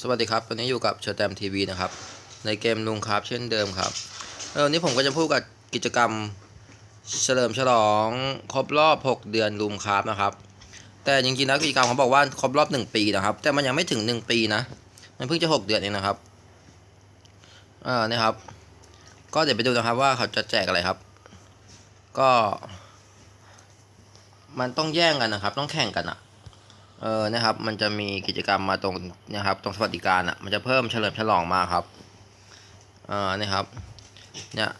สวัสดีครับวันนี้อยู่กับเชอร์แตมทีวีนะครับ ในเกมลุงครับเช่นเดิมครับเออวันนี้ผมก็จะพูดกับกิจกรรมเฉลิมฉลองครบรอบ 6 เดือนลุงครับนะครับ แต่จริงๆแล้วกิจกรรมเขาบอกว่าครบรอบ 1 ปีนะครับ แต่มันยังไม่ถึง 1 ปีนะ มันเพิ่งจะ 6 เดือนเองนะครับอ่านี่ครับ ก็เดี๋ยวไปดูนะครับว่าเขาจะแจกอะไรครับ ก็ มันต้องแย่งกันนะครับ ต้องแข่งกันอะ เออนะครับ มันจะมีกิจกรรมมาตรงนะครับ ตรงสวัสดิการอะ มันจะเพิ่มเฉลิมฉลองมาครับเอ่านี่ครับ เนี่ย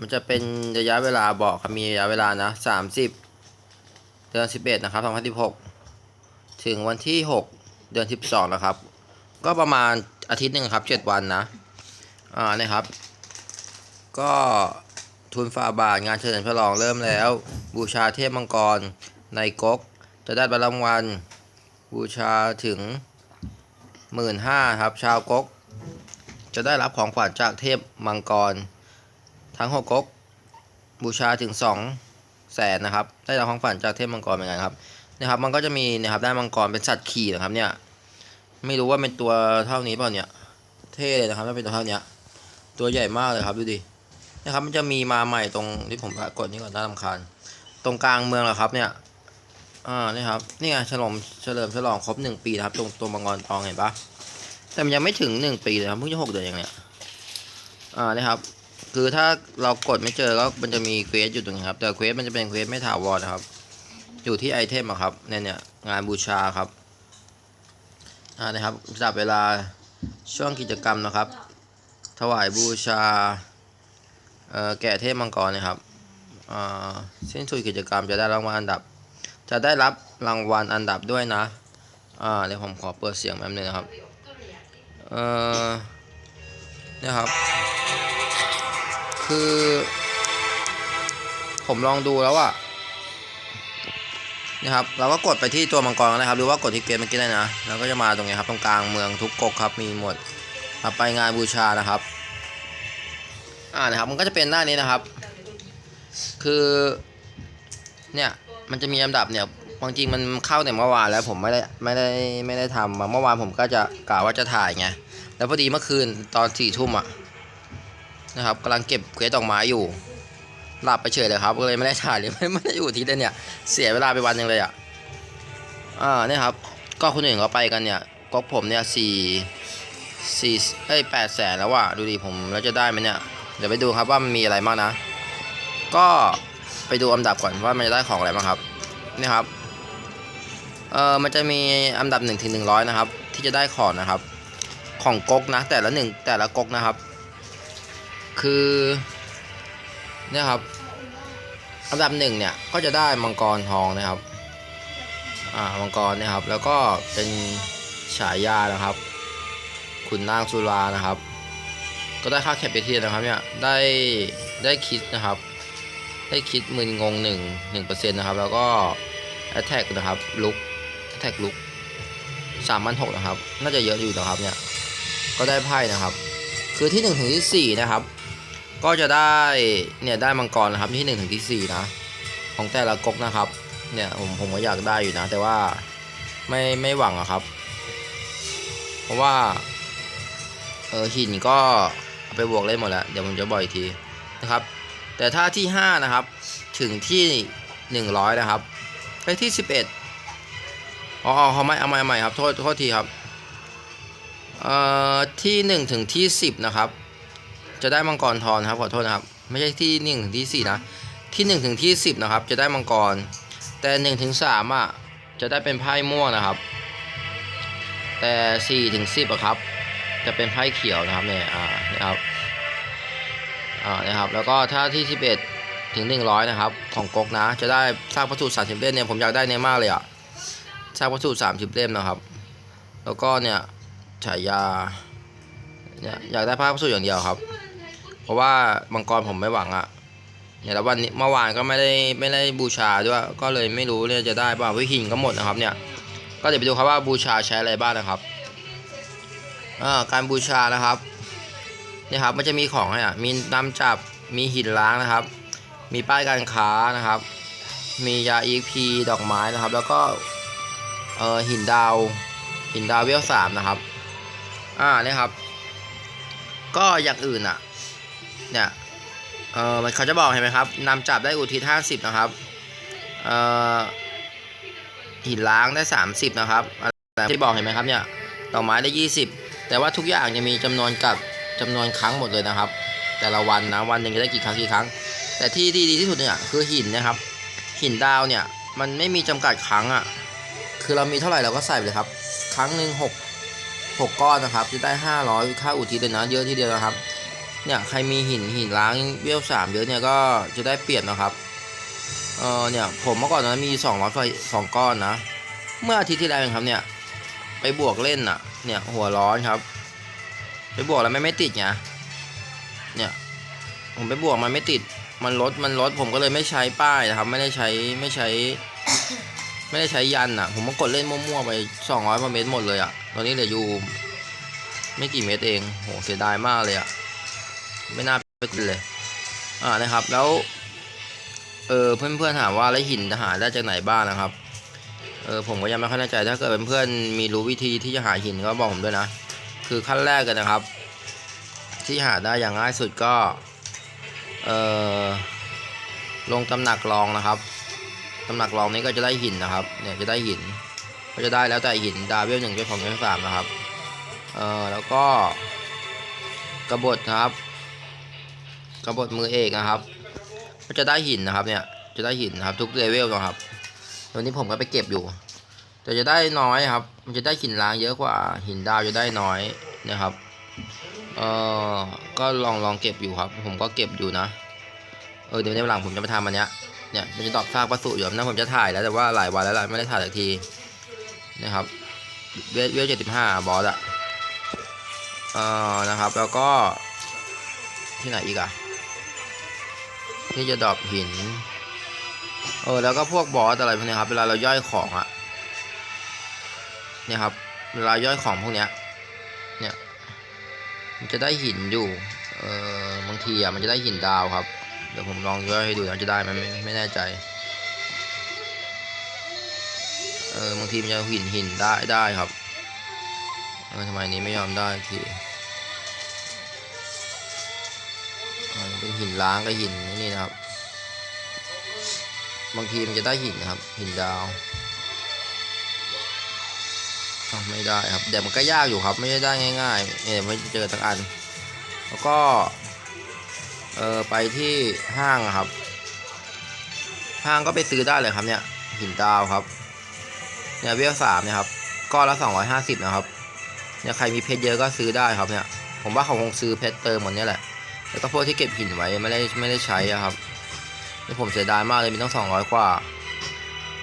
มันจะเป็นระยะเวลาบอกครับมีระยะเวลานะสามสิบเดือนสิบเอ็ดนะครับสองพันสิบหกถึงวันที่หกเดือนสิบสองนะครับ ก็ประมาณอาทิตย์หนึ่งครับเจ็ดวันนะอ่านี่ครับ ก็ทุนฝ่าบาทงานเฉลิมฉลองเริ่มแล้ว บูชาเทพมังกรในก๊กจะได้บรางวัล บูชาถึงหมื่นห้าครับ ชาวก๊ก จะได้รับของขวัญจากเทพมังกร ทั้งหกก๊ก บูชาถึงสองแสนนะครับ ได้รับของขวัญจากเทพมังกรเหมือนกันครับนะครับ มันก็จะมีนะครับได้มังกรเป็นสัตว์ขี่นะครับเนี่ย ไม่รู้ว่าเป็นตัวเท่านี้เปล่าเนี่ย เท่เลยนะครับถ้าเป็นตัวเท่านี้ตัวใหญ่มากเลยครับดูดิ นะครับ มันจะมีมาใหม่ตรงที่ผมกดนี่ก่อนน่ารำคาญ ตรงกลางเมืองเหรอครับเนี่ย อ่านี่ครับนี่ไงฉลองเฉลิมฉลองครบหนึ่งปีนะครับตรงตัวมังกรทองเห็นปะแต่มันยังไม่ถึงหนึ่งปีเลยครับเพิ่งจะหกเดือนเองเนี่ยอ่านี่ครับ คือถ้าเรากดไม่เจอก็มันจะมีเควสอยู่ตรงนี้ครับ แต่เควสมันจะเป็นเควสไม่ถาวรนะครับ อยู่ที่ไอเทมอะครับเนี่ยเนี่ยงานบูชาครับอ่านะครับจับเวลาช่วงกิจกรรมนะครับ ถวายบูชาเอ่อแก่เทพมังกรนะครับอ่าสิ้นสุดกิจกรรมจะได้รางวัลอันดับ จะได้รับรางวัลอันดับด้วยนะ อ่าเดี๋ยวผมขอเปิดเสียงแป๊บนึงนะครับ เอ่อเนี่ยครับ คือ ผมลองดูแล้วอะนะครับ เราก็กดไปที่ตัวมังกรนะครับ หรือว่ากดที่เกมเมื่อกี้ได้นะแล้วก็จะมาตรงนี้ครับ ตรงกลางเมืองทุกกกครับ มีหมดครับไปงานบูชานะครับ อ่านะครับ มันก็จะเป็นหน้านี้นะครับ คือ เนี่ย มันจะมีลำดับเนี่ยความจริงมันเข้าแต่เมื่อวานแล้วผมไม่ได้ไม่ได้ไม่ได้ทำมาเมื่อวานผมก็จะกะว่าจะถ่ายไงแล้วพอดีเมื่อคืนตอนสี่ทุ่มอะนะครับกำลังเก็บเควสดอกไม้อยู่หลับไปเฉยเลยครับก็เลยไม่ได้ถ่ายเลยไม่ไม่ได้อยู่ที่นั่นเนี่ยเสียเวลาไปวันหนึงเลยอะอ่าเนี่ยครับก็คนอื่นเขาไปกันเนี่ยก็ผมเนี่ยสี่สี่เอ้ยแปดแสนแล้วว่ะดูดิผมแล้วจะได้ไหมเนี่ยเดี๋ยวไปดูครับว่ามันมีอะไรบ้างนะ ก็ ไปดูอันดับก่อนว่ามันจะได้ของอะไรบ้างครับนี่ครับเออมันจะมีอันดับ1นถึงหนึ่งร้อยนะครับ ที่จะได้ของนะครับ ของก๊กนะแต่ละหนึ่งแต่ละก๊กนะครับ คือเนี่ยครับ อันดับหนึ่งเนี่ยก็จะได้มังกรทองนะครับอ่ามังกรเนี่ยครับ แล้วก็เป็นฉายานะครับ ขุนนางสุรานะครับ ก็ได้ค่าแคปเปเทียนะครับเนี่ยได้ได้คิดนะครับ ได้คิดมึนงงหนึ่งหนึ่งเปอร์เซ็นต์นะครับ แล้วก็ attack นะครับลุก attack ลุกสามพันหกนะครับ น่าจะเยอะอยู่นะครับเนี่ย ก็ได้ไพ่นะครับ คือที่หนึ่งถึงที่สี่นะครับ ก็จะได้เนี่ยได้มังกรนะครับที่หนึ่งถึงที่สี่นะ ของแต่ละก๊กนะครับ เนี่ยผมผมก็อยากได้อยู่นะ แต่ว่าไม่ไม่หวังอะครับ เพราะว่าเออหินก็เอาไปบวกเล่นหมดแล้ว เดี๋ยวผมจะบอกอีกทีนะครับ แต่ถ้าที่ 5 นะครับ ถึงที่ 100 นะครับไปที่ 11อ๋ออ๋อเขาไม่เอาใหม่ใหม่ครับ โทษโทษทีครับ เอ่อ ที่ 1 ถึงที่ 10 นะครับ จะได้มังกรทอนครับขอโทษนะครับ ไม่ใช่ที่ 1 ถึงที่ 4 นะ ที่ 1 ถึงที่ 10 นะครับ จะได้มังกร แต่ 1 ถึง 3 อะ จะได้เป็นไพ่ม่วงนะครับ แต่ 4 ถึง 10อะครับ จะเป็นไพ่เขียวนะครับเนี่ย อ่า นะครับ อ่านะครับแล้วก็ถ้าที่ 11 ถึง 100 นะครับ ของก๊กนะ จะได้สร้างวัตถุ30 เล่มเนี่ยผมอยากได้เนี่ยมากเลยอะสร้างวัตถุ30 เล่มนะครับ แล้วก็เนี่ยฉายาเนี่ยอยากได้ภาพวัตถุอย่างเดียวครับ เพราะว่ามังกรผมไม่หวังอะเนี่ยแล้ววันนี้เมื่อวานก็ไม่ได้ไม่ได้บูชาด้วยก็เลยไม่รู้เนี่ยจะได้ป่าวิหินก็หมดนะครับเนี่ยก็เดี๋ยวไปดูครับว่าบูชาใช้อะไรบ้างนะครับอ่าการบูชานะครับ เนี่ยครับมันจะมีของให้อะมีน้ำจับมีหินล้างนะครับ มีป้ายการค้านะครับ มียา EXP ดอกไม้นะครับ แล้วก็เอ่อหินดาวหินดาวเวลสามนะครับ อ่าเนี่ยครับ ก็อย่างอื่นอะ เนี่ยเออมันเขาจะบอกเห็นไหมครับนำจับได้อุทิศห้าสิบนะครับเอ่อหินล้างได้สามสิบนะครับอะไรที่บอกเห็นไหมครับเนี่ยดอกไม้ได้ยี่สิบแต่ว่าทุกอย่างจะมีจำนวนกับ จำนวนครั้งหมดเลยนะครับ แต่ละวันนะวันหนึ่งจะได้กี่ครั้งกี่ครั้ง แต่ที่ที่ดีที่สุดเนี่ยคือหินนะครับ หินดาวเนี่ยมันไม่มีจำกัดครั้งอะคือเรามีเท่าไหร่เราก็ใส่ไปเลยครับ ครั้งหนึ่งหกหกก้อนนะครับจะได้ห้าร้อยค่าอุทิศเลยนะเยอะทีเดียวนะครับเนี่ยใครมีหินหินล้างเวลสามเยอะเนี่ยก็จะได้เปรียบนะครับเออเนี่ยผมเมื่อก่อนนะมีสองร้อยไฟสองก้อนนะ เมื่ออาทิตย์ที่แล้วเองครับเนี่ยไปบวกเล่นอะเนี่ยหัวร้อนครับ ไปบวกแล้วไม่ไม่ติดไงเนี่ยผมไปบวกมันไม่ติด มันลดมันลดผมก็เลยไม่ใช้ป้ายนะครับ ไม่ได้ใช้ไม่ใช้ ไม่ได้ใช้ยันอะ ผมก็กดเล่นมั่วๆไปสองร้อยเมตรหมดเลยอะ ตอนนี้เหลืออยู่ไม่กี่เมตรเองโหเสียดายมากเลยอะ ไม่น่าไปติดเลย อ่านะครับ แล้ว เออเพื่อนๆถามว่าแล้วหินจะหาได้จากไหนบ้างนะครับ เออผมก็ยังไม่ค่อยแน่ใจถ้าเกิดเพื่อนๆมีรู้วิธีที่จะหาหินก็บอกผมด้วยนะ คือขั้นแรกกันนะครับ ที่หาได้อย่างง่ายสุดก็เออลงตำหนักรองนะครับตำหนักรองนี้ก็จะได้หินนะครับ เนี่ยจะได้หิน ก็จะได้แล้วแต่หินดาวเวลหนึ่งเวลสองเวลสามนะครับ เออแล้วก็กบฏนะครับกระบฏมือเอกนะครับ ก็จะได้หินนะครับ เนี่ยจะได้หินนะครับ ทุกเลเวลนะครับ ตอนนี้ผมก็ไปเก็บอยู่ แต่จะได้น้อยครับ มันจะได้หินล้างเยอะกว่าหินดาวจะได้น้อยนะครับเออก็ลองลองเก็บอยู่ครับ ผมก็เก็บอยู่นะ เออเดี๋ยวในวันหลังผมจะไปทำอันเนี้ยเนี่ยมันจะดรอกซากประสูอยู่นะผมจะถ่ายแล้วแต่ว่าหลายวันแล้วไม่ได้ถ่ายสักทีนะครับเวลเวลเจ็ดสิบห้าบอสอะเออนะครับ แล้วก็ที่ไหนอีกอะที่จะดรอปหิน เออแล้วก็พวกบอสอะไรพวกนี้ครับเวลาเราย่อยของอะ เนี่ยครับเวลาย่อยของพวกเนี้ย เนี่ย มันจะได้หินอยู่ เออบางทีอะมันจะได้หินดาวครับ เดี๋ยวผมลองย่อยให้ดูนะจะได้ไหมไม่ไม่แน่ใจ เออบางทีมันจะหินหินได้ได้ครับ เออทำไมนี้ไม่ยอมได้ทีเออเป็นหินล้างกับหินนี่นะครับ บางทีมันจะได้หินนะครับ หินดาว ไม่ได้ครับแต่มันก็ยากอยู่ครับ ไม่ได้ได้ง่ายๆเนี่ยไม่เจอทั้งอัน แล้วก็เออไปที่ห้างอะครับ ห้างก็ไปซื้อได้เลยครับเนี่ยหินดาวครับเนี่ยเวลสามเนี่ยครับก้อนละสองร้อยห้าสิบนะครับเนี่ยใครมีเพชรเยอะก็ซื้อได้ครับเนี่ย ผมว่าเขาคงซื้อเพชรเติมหมดเนี่ยแหละแล้วก็พวกที่เก็บหินไว้ไม่ได้ไม่ได้ใช้อะครับนี่ผมเสียดายมากเลยมีต้องสองร้อยกว่า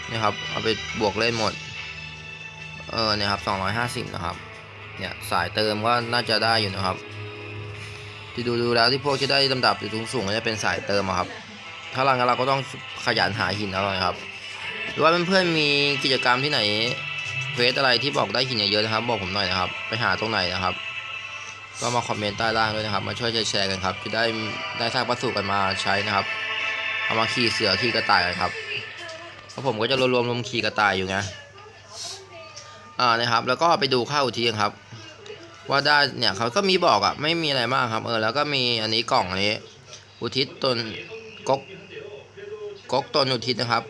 นี่ครับเอาไปบวกเล่นหมด เออเนี่ยครับสองร้อยห้าสิบนะครับ เนี่ยสายเติมก็น่าจะได้อยู่นะครับ ที่ดูดูแล้วที่พวกที่ได้ลำดับอยู่สูงๆก็จะเป็นสายเติมครับ ถ้าหลังเราก็ต้องขยันหาหินเอาหน่อยครับ หรือว่าเพื่อนๆมีกิจกรรมที่ไหนเควสอะไรที่บอกได้หินเยอะๆนะครับ บอกผมหน่อยนะครับ ไปหาตรงไหนนะครับ ก็มาคอมเมนต์ใต้ล่างด้วยนะครับ มาช่วยแชร์กันครับ จะได้ได้สร้างวัสดุกันมาใช้นะครับ เอามาขี่เสือขี่กระต่ายกันครับเพราะผมก็จะรวมรวมรวมขี่กระต่ายอยู่ไง อ่านะครับ แล้วก็ไปดูค่าอุทิศครับ ว่าได้เนี่ยเขาก็มีบอกอะไม่มีอะไรมากครับเออแล้วก็มีอันนี้กล่องอันนี้ อุทิศตนกกกกตนอุทิศนะครับ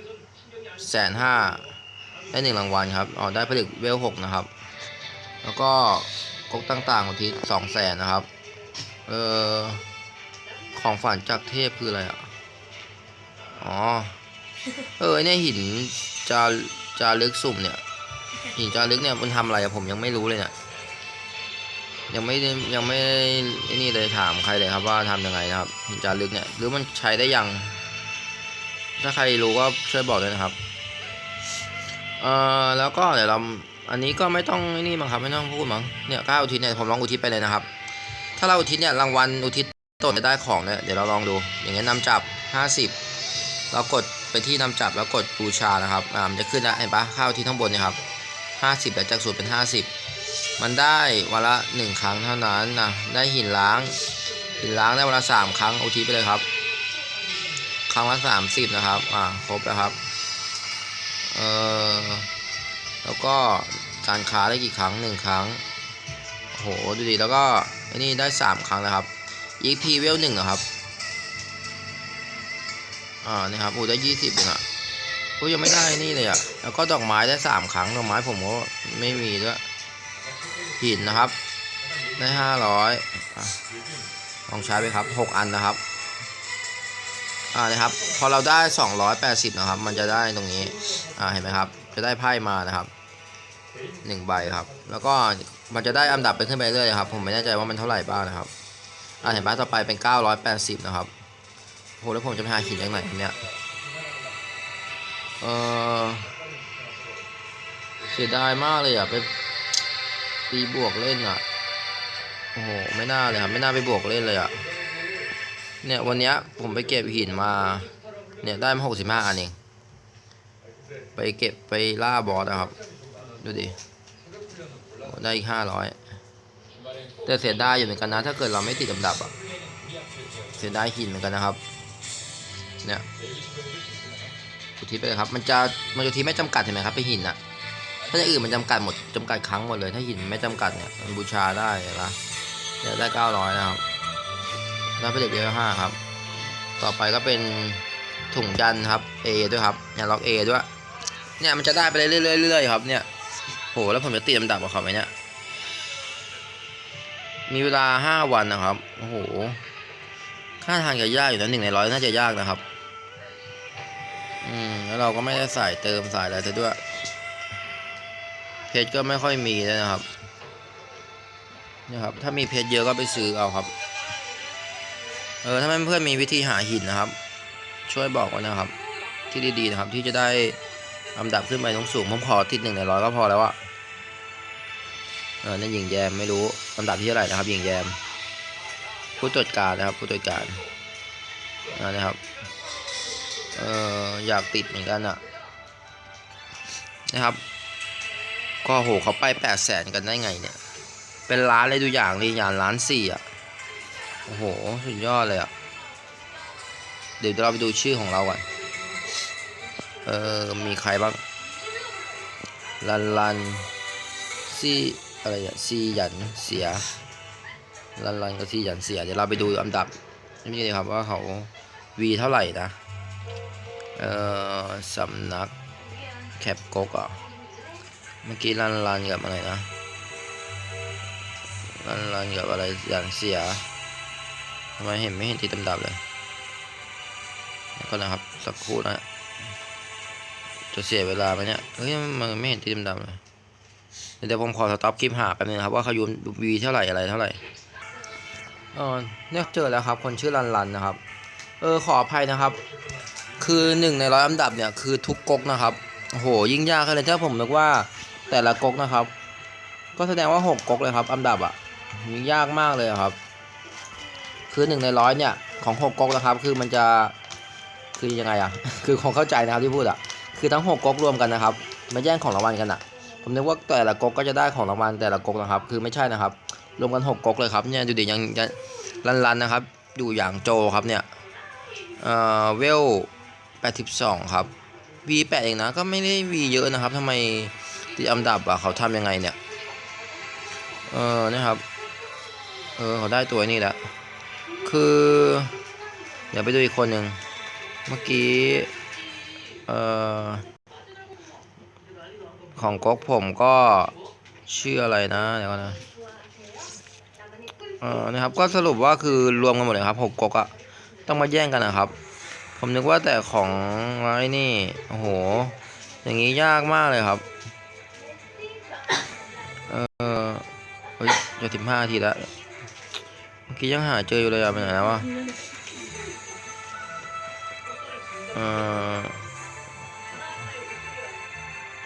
แสนห้าได้หนึ่งรางวัลครับอ๋อได้ผลึกเวลหกนะครับ แล้วก็กกต่างๆอุทิศสองแสนนะครับเออของฝันจากเทพคืออะไรอะอ๋อเออเนี่ยหินจาจารึกสุ่มเนี่ย หินจารึกเนี่ยมันทำอะไรผมยังไม่รู้เลยเนี่ยยังไม่ได้ยังไม่ได้ไอ้นี่เลยถามใครเลยครับว่าทำยังไงนะครับหินจารึกเนี่ยหรือมันใช้ได้ยัง ถ้าใครรู้ก็ช่วยบอกด้วยนะครับเอ่อแล้วก็เดี๋ยวเราอันนี้ก็ไม่ต้องไอ้นี่มั้งครับไม่ต้องพูดมั้งเนี่ยก้าอุทิศเนี่ยผมลองอุทิศไปเลยนะครับ ถ้าเราอุทิศเนี่ยรางวัลอุทิศตนจะได้ของเนี่ยเดี๋ยวเราลองดู อย่างเงี้ยนำจับ 50 เรากดไปที่นำจับแล้วกดบูชานะครับอ่ามันจะขึ้นแล้วเห็นปะข้าวที่ข้างบนเนี่ยครับ 50แล้วจากสูตรเป็น 50 มันได้วันละ 1 ครั้งเท่านั้นนะได้หินล้าง หินล้างได้วันละ 3 ครั้งโอทิศไปเลยครับ ครั้งละ 30 นะครับ อ่าครบแล้วครับ เอ่อ แล้วก็การค้าได้กี่ครั้งหนึ่งครั้งโหดูดิแล้วก็ไอ้นี่ได้สามครั้งนะครับ EP เวลหนึ่งอะครับ อ่า นี่ครับ โอ้ได้ยี่สิบเองอะ โอ้ยังไม่ได้นี่เลยอะแล้วก็ดอกไม้ได้สามครั้งดอกไม้ผมก็ไม่มีด้วยหินนะครับ ได้ห้าร้อยลองใช้ไปครับหกอันนะครับ อ่านะครับ พอเราได้สองร้อยแปดสิบนะครับ มันจะได้ตรงนี้ อ่าเห็นไหมครับ จะได้ไพ่มานะครับหนึ่งใบครับ แล้วก็มันจะได้อันดับไปขึ้นไปเรื่อยๆครับ ผมไม่แน่ใจว่ามันเท่าไหร่บ้างนะครับอ่าเห็นไหมต่อไปเป็นเก้าร้อยแปดสิบนะครับโหแล้วผมจะไปหาหินจากไหนเนี่ย เออเสียดายมากเลยอะไปตีบวกเล่นอะโอ้โหไม่น่าเลยครับไม่น่าไปบวกเล่นเลยอะเนี่ยวันนี้ผมไปเก็บหินมาเนี่ยได้มาหกสิบห้าอันเองไปเก็บไปล่าบอสนะครับ ดูดิได้อีกห้าร้อยแต่เสียดายอยู่เหมือนกันนะ ถ้าเกิดเราไม่ติดอันดับอะเสียดายหินเหมือนกันนะครับ เนี่ย อุทิศไปเลยครับ มันจะมันจะทีไม่จำกัดเห็นไหมครับไปหินอะถ้าอย่างอื่นมันจำกัดหมดจำกัดครั้งหมดเลยถ้าหินไม่จำกัดเนี่ยมันบูชาได้เห็นปะเนี่ยได้เก้าร้อยนะครับได้ไปเหล็กเยอะห้าครับ ต่อไปก็เป็นถุงยันครับ A ด้วยครับเนี่ยล็อก A ด้วย เนี่ยมันจะได้ไปเรื่อยๆๆครับ เนี่ยโหแล้วผมจะติดลำดับกับเขาไหมเนี่ยมีเวลาห้าวันนะครับ โอ้โห ค่าทางจะยากอยู่นะหนึ่งในร้อยน่าจะยากนะครับ อืม แล้วเราก็ไม่ได้ใส่เติมใส่อะไรซะด้วย เพชรก็ไม่ค่อยมีเลยนะครับนะครับ ถ้ามีเพชรเยอะก็ไปซื้อเอาครับ เออ ถ้าเพื่อนๆมีวิธีหาหินนะครับ ช่วยบอกไว้นะครับ ที่ดีๆนะครับ ที่จะได้ลำดับขึ้นไปสูงๆผมขอติดหนึ่งในร้อยก็พอแล้วอะเออนั่นหญิงแยมไม่รู้ลำดับที่เท่าไหร่นะครับหญิงแยม ผู้ตรวจการนะครับ ผู้ตรวจการนะครับ เอออยากติดเหมือนกันอะนะครับ ก็โหเขาไปแปดแสนกันได้ไงเนี่ย เป็นล้านเลยดูอย่างเลยอย่างล้านสี่อะ โอ้โห สุดยอดเลยอะ เดี๋ยวเราไปดูชื่อของเราก่อน เออ มีใครบ้าง ลันลันซีอะไรอะซีหยันเสีย ลันลันกับซีหยันเสีย เดี๋ยวเราไปดูอันดับนี่เลยครับว่าเขาวีเท่าไหร่นะ เออสำนักแคปโกกอะเมื่อกี้รันรันกับอะไรนะรันรันกับอะไรอย่างเสียทำไมเห็นไม่เห็นติดดำๆเลยแล้วก็นะครับสักครู่นะจะเสียเวลาไหมเนี่ยเฮ้ยมันไม่เห็นติดดำๆเลยเดี๋ยวผมขอสต็อปคลิปหาแป๊บนึงครับว่าเขายูนวีเท่าไหร่อะไรเท่าไหร่เออเนี่ยเจอแล้วครับ คนชื่อรันรันนะครับ เออขออภัยนะครับ คือหนึ่งในร้อยอันดับเนี่ยคือทุกก๊กนะครับโอ้โหยิ่งยากเลยถ้าผมนึกว่าแต่ละก๊กนะครับ ก็แสดงว่าหกก๊กเลยครับอันดับอะยิ่งยากมากเลยครับ คือหนึ่งในร้อยเนี่ยของหกก๊กนะครับ คือมันจะคือยังไงอะคือคงเข้าใจนะครับที่พูดอะคือทั้งหกก๊กรวมกันนะครับมาแย่งของรางวัลกันอะผมนึกว่าแต่ละก๊กก็จะได้ของรางวัลแต่ละก๊กนะครับ คือไม่ใช่นะครับ รวมกันหกก๊กเลยครับเนี่ยดูดิยังยังรันๆนะครับอยู่อย่างโจครับเนี่ยเอ่อเวล 82 ครับ V8 เองนะก็ไม่ได้ V เยอะนะครับทำไมติดอันดับอะเขาทำยังไงเนี่ย เออนะครับ เออเขาได้ตัวนี้แหละ คือ เดี๋ยวไปดูอีกคนหนึ่งเมื่อกี้ เอ่อ ของก๊กผมก็ชื่ออะไรนะ เดี๋ยวก่อนนะเออนะครับ ก็สรุปว่าคือรวมกันหมดเลยครับหกก๊กอะต้องมาแย่งกันนะครับ ผมนึกว่าแต่ของไอ้นี่ โอ้โห อย่างนี้ยากมากเลยครับ เออเฮ้ยจะสิบห้าทีแล้วเมื่อกี้ยังหาเจออยู่เลยอะไปไหนแล้ววะเออ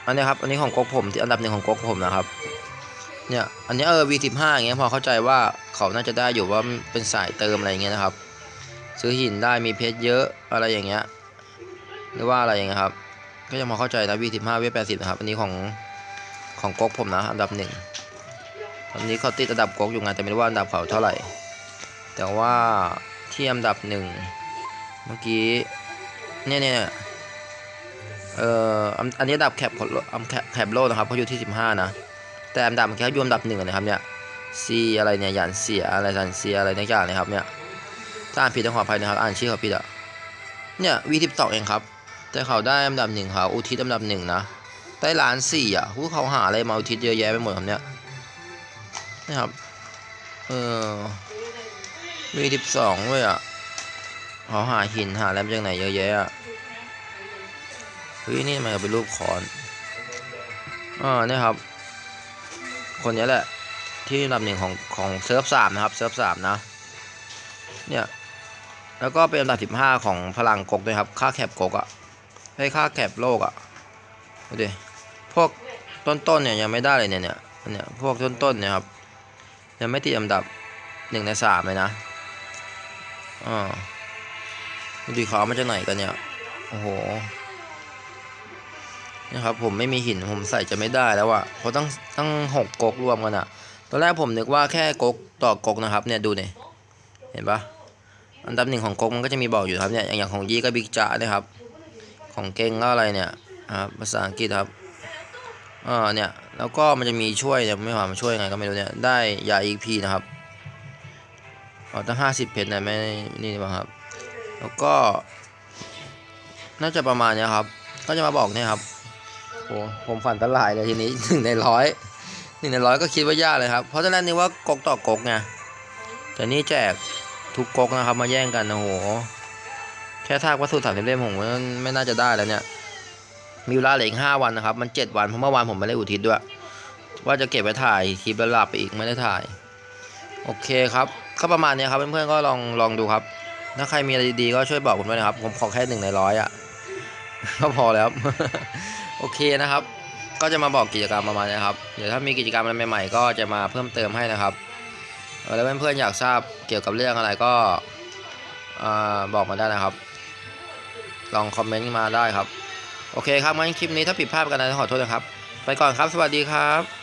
อันนี้ครับ อันนี้ของก๊กผมที่อันดับหนึ่งของก๊กผมนะครับ เนี่ย อันนี้เออ V15 อย่างเงี้ยพอเข้าใจว่าเขาน่าจะได้อยู่ว่าเป็นสายเติมอะไรอย่างเงี้ยนะครับ ซื้อหินได้มีเพชรเยอะอะไรอย่างเงี้ยหรือว่าอะไรอย่างเงี้ยครับ ก็ยังพอเข้าใจนะ V15 V80 นะครับ อันนี้ของของก๊กผมนะอันดับหนึ่งตอนนี้เขาติดอันดับก๊กอยู่ไงแต่ไม่รู้ว่าอันดับเขาเท่าไหร่ แต่ว่าที่อันดับหนึ่งเมื่อกี้เนี่ยเนี่ยเอ่ออันนี้อันดับแคปอันแคปแคปโลนะครับเขาอยู่ที่15นะแต่อันดับเมื่อกี้เขาอยู่อันดับหนึ่งนะครับเนี่ยซีอะไรเนี่ยยันเสียอะไรสันเสียอะไรทุกอย่างเลยครับเนี่ย ถ้าอ่านผิดต้องขออภัยนะครับ อ่านชื่อเขาผิดอะเนี่ยวีทิปตอกเองครับ แต่เขาได้อันดับหนึ่งเขาอุทิศอันดับหนึ่งนะได้ล้านสี่อะพวกเขาหาอะไรมาอุทิศเยอะแยะไปหมดครับเนี่ยนะครับ เออวีทิปสองด้วยอะเขาหาหินหาอะไรมาจากไหนเยอะแยะอะเฮ้ยนี่มเอาเป็นรูปคอนอ่าเนี่ยครับ คนนี้แหละที่อันดับหนึ่งของของเซิร์ฟสามนะครับเซิร์ฟสามนะ เนี่ย แล้วก็เป็นอันดับสิบห้าของพลังกกด้วยครับ ค่าแคปกกอะ่ะให้ค่าแคปโลกอะ่ะดูดิพวกต้นๆเนี่ยยังไม่ได้เลยเนี่ยเนี่ยเนี่ยพวกต้นๆเนี่ยครับยังไม่ติดอันดับหนึ่งในสามเลยนะอ่าดูดิเขาเอามาจากไหนกันเนี่ยโอ้โหนะครับผมไม่มีหินผมใส่จะไม่ได้แล้วอะเพราะต้องตั้งหกกกรวมกันอะตอนแรกผมนึกว่าแค่กกต่อกกนะครับเนี่ยดูเนี่ยเห็นปะ อันดับหนึ่งของก๊กมันก็จะมีบอกอยู่ครับเนี่ยอย่างอย่างของยี่ก็บิ๊กจ้านะครับ ของเก่งก็อะไรเนี่ยครับภาษาอังกฤษครับอ่าเนี่ยแล้วก็มันจะมีช่วยเนี่ยไม่ว่ามันช่วยยังไงก็ไม่รู้เนี่ยได้ยาอีพีนะครับอ๋อตั้งห้าสิบเพชรนะไม่นี่ป่ะครับ แล้วก็ น่าจะประมาณเนี้ยครับ ก็จะมาบอกเนี่ยครับโอ้ผมฝันตลายเลยทีนี้หนึ่งในร้อยหนึ่งในร้อยก็คิดว่ายากเลยครับ เพราะตอนแรกนึกว่ากกต่อกกไงแต่นี่แจก ทุกก๊กนะครับ มาแย่งกันโอ้โห แค่ทากวัสดุสามสิบเล่มผมว่าไม่น่าจะได้แล้วเนี่ย มีเวลาเหลืออีกห้าวันนะครับ มันเจ็ดวันเพราะเมื่อวานผมไม่ได้อุทิศด้วย ว่าจะเก็บไว้ถ่ายคลิปแล้วหลับไปอีกไม่ได้ถ่าย โอเคครับก็ประมาณนี้ครับเพื่อนๆก็ลองลองดูครับ ถ้าใครมีอะไรดีๆก็ช่วยบอกผมด้วยนะครับ ผมขอแค่หนึ่งในร้อยอะก็พอแล้ว โอเคนะครับ ก็จะมาบอกกิจกรรมประมาณนี้ครับ เดี๋ยวถ้ามีกิจกรรมอะไรใหม่ๆ ก็จะมาเพิ่มเติมให้นะครับ แล้วเพื่อนๆอยากทราบเกี่ยวกับเรื่องอะไรก็บอกมาได้นะครับ ลองคอมเมนต์มาได้ครับ โอเคครับงั้นคลิปนี้ถ้าผิดพลาดกันนะขอโทษนะครับ ไปก่อนครับ สวัสดีครับ